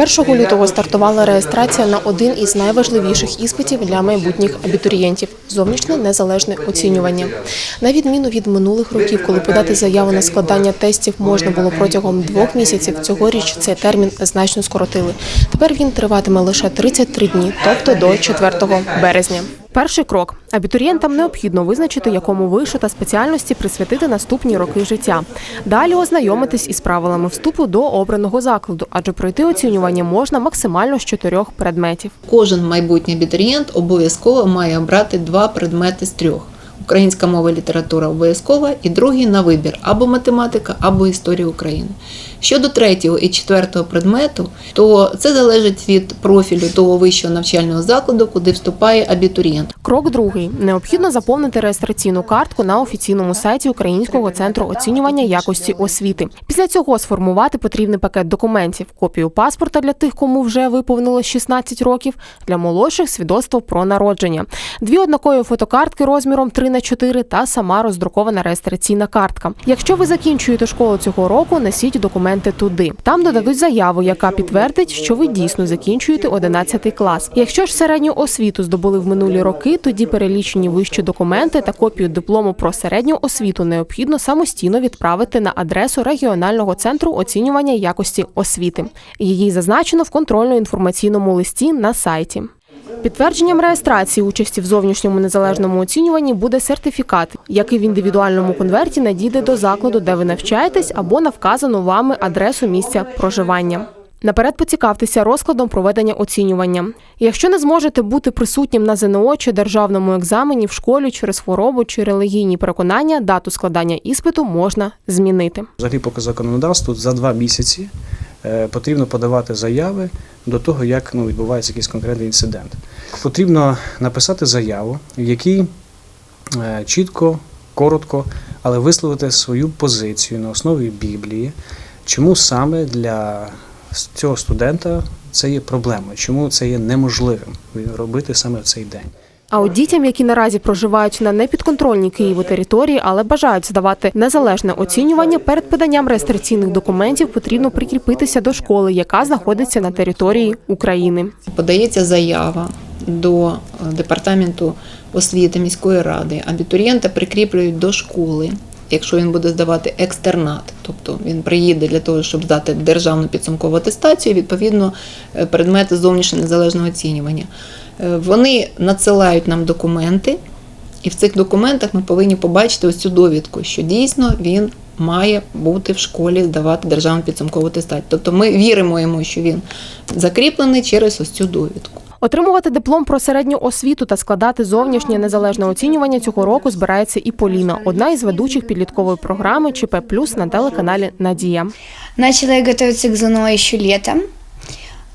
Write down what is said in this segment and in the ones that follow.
1 лютого стартувала реєстрація на один із найважливіших іспитів для майбутніх абітурієнтів зовнішнє незалежне оцінювання. На відміну від минулих років, коли подати заяву на складання тестів можна було протягом двох місяців, цьогоріч цей термін значно скоротили. Тепер він триватиме лише 33 дні, тобто до 4 березня. Перший крок абітурієнтам необхідно визначити, якому вишу та спеціальності присвятити наступні роки життя. Далі ознайомитись із правилами вступу до обраного закладу, адже пройти оцінювання можна максимально з чотирьох предметів. Кожен майбутній абітурієнт обов'язково має обрати два предмети з трьох. Українська мова і література обов'язкова, і другий на вибір або математика, або історія України. Щодо третього і четвертого предмету, то це залежить від профілю того вищого навчального закладу, куди вступає абітурієнт. Крок другий необхідно заповнити реєстраційну картку на офіційному сайті Українського центру оцінювання якості освіти. Після цього сформувати потрібний пакет документів: копію паспорта для тих, кому вже виповнилось 16 років, для молодших свідоцтво про народження, дві однакові фотокартки розміром 3 на 4 та сама роздрукована реєстраційна картка. Якщо ви закінчуєте школу цього року, несіть документи туди. Там додадуть заяву, яка підтвердить, що ви дійсно закінчуєте 11 клас. Якщо ж середню освіту здобули в минулі роки, тоді перелічені вищі документи та копію диплому про середню освіту необхідно самостійно відправити на адресу регіонального центру оцінювання якості освіти. Її зазначено в контрольно-інформаційному листі на сайті. Підтвердженням реєстрації участі в зовнішньому незалежному оцінюванні буде сертифікат, який в індивідуальному конверті надійде до закладу, де ви навчаєтесь, або на вказану вами адресу місця проживання. Наперед поцікавтеся розкладом проведення оцінювання. Якщо не зможете бути присутнім на ЗНО чи державному екзамені в школі через хворобу чи релігійні переконання, дату складання іспиту можна змінити. Взагалі по законодавству за два місяці потрібно подавати заяви до того, як ну, відбувається якийсь конкретний інцидент. Потрібно написати заяву, в якій е, чітко, коротко, але висловити свою позицію на основі Біблії, чому саме для цього студента це є проблемою, чому це є неможливим робити саме в цей день. А от дітям, які наразі проживають на непідконтрольній Києву території, але бажають здавати незалежне оцінювання, перед поданням реєстраційних документів потрібно прикріпитися до школи, яка знаходиться на території України. Подається заява до е, департаменту освіти міської ради. Абітурієнта прикріплюють до школи. Якщо він буде здавати екстернат, тобто він приїде для того, щоб здати державну підсумкову атестацію, відповідно е, предмети зовнішнього незалежного оцінювання. Е, Вони надсилають нам документи, і в цих документах ми повинні побачити ось цю довідку, що дійсно він має бути в школі здавати державну підсумкову атестацію. Тобто ми віримо йому, що він закріплений через ось цю довідку. Отримувати диплом про середню освіту та складати зовнішнє незалежне оцінювання цього року збирається і Поліна, одна із ведучих підліткової програми ЧП Плюс на телеканалі Надія. Начала готуватися к ЗНО ще летом.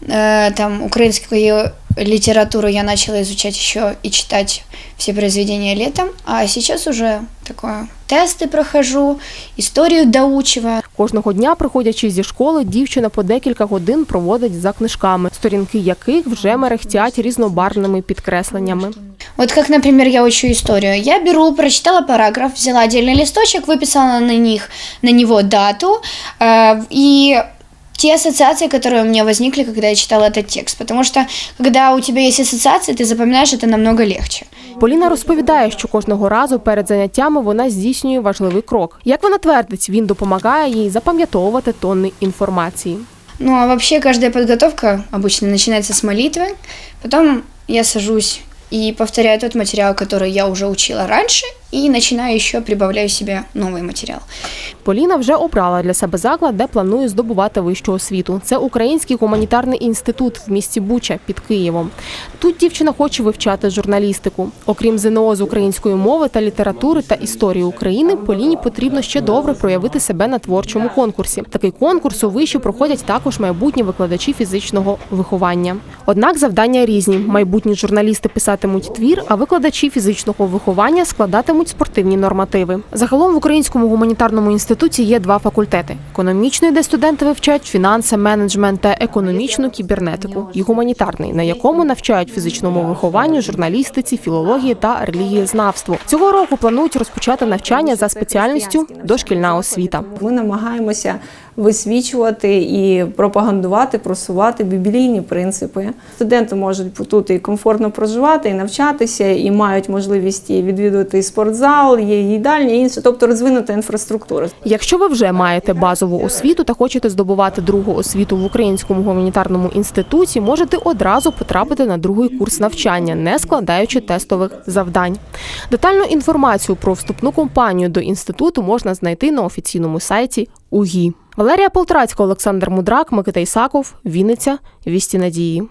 Э, Там украинскую литературу я начала изучать еще и читать все произведения летом, а сейчас уже такое тесты прохожу, историю доучиваю. Кожного дня, приходячи зі школи, дівчина по декілька годин проводить за книжками, сторінки яких вже мерехтять різнобарвними підкресленнями. Вот как, например, я учу историю. Я беру, прочитала параграф, взяла отдельный листочек, выписала на них, на него дату э, и те ассоциации, которые у меня возникли, когда я читала этот текст. Потому что, когда у тебя есть ассоциации, ты запоминаешь это намного легче. Поліна розповідає, що кожного разу перед заняттями вона здійснює важливий крок. Як вона твердить, він допомагає їй запам'ятовувати тонни інформації. Ну, а вообще каждая подготовка обычно начинается с молитвы. Потом я сажусь и повторяю тот материал, который я уже учила раньше, и начинаю еще прибавляю себе новый материал. Поліна вже обрала для себе заклад, де планує здобувати вищу освіту. Це Український гуманітарний інститут в місті Буча під Києвом. Тут дівчина хоче вивчати журналістику. Окрім ЗНО з української мови та літератури та історії України, Поліні потрібно ще добре проявити себе на творчому конкурсі. Такий конкурс у виші проходять також майбутні викладачі фізичного виховання. Однак завдання різні. Майбутні журналісти писатимуть твір, а викладачі фізичного виховання складатимуть вивчатимуть спортивні нормативи. Загалом в Українському гуманітарному інституті є два факультети: економічний, де студенти вивчають фінанси, менеджмент та економічну кібернетику, і гуманітарний, на якому навчають фізичному вихованню, журналістиці, філології та релігієзнавству. Цього року планують розпочати навчання за спеціальністю дошкільна освіта. Ми намагаємося висвічувати і пропагандувати, просувати біблійні принципи. Студенти можуть тут і комфортно проживати, і навчатися, і мають можливість відвідувати і спортзал, є їдальня, і інше, тобто розвинута інфраструктура. Якщо ви вже маєте базову освіту та хочете здобувати другу освіту в Українському гуманітарному інституті, можете одразу потрапити на другий курс навчання, не складаючи тестових завдань. Детальну інформацію про вступну кампанію до інституту можна знайти на офіційному сайті УГІ. Валерія Полтрацька, Олександр Мудрак, Микита Ісаков, Вінниця, Вісті Надії.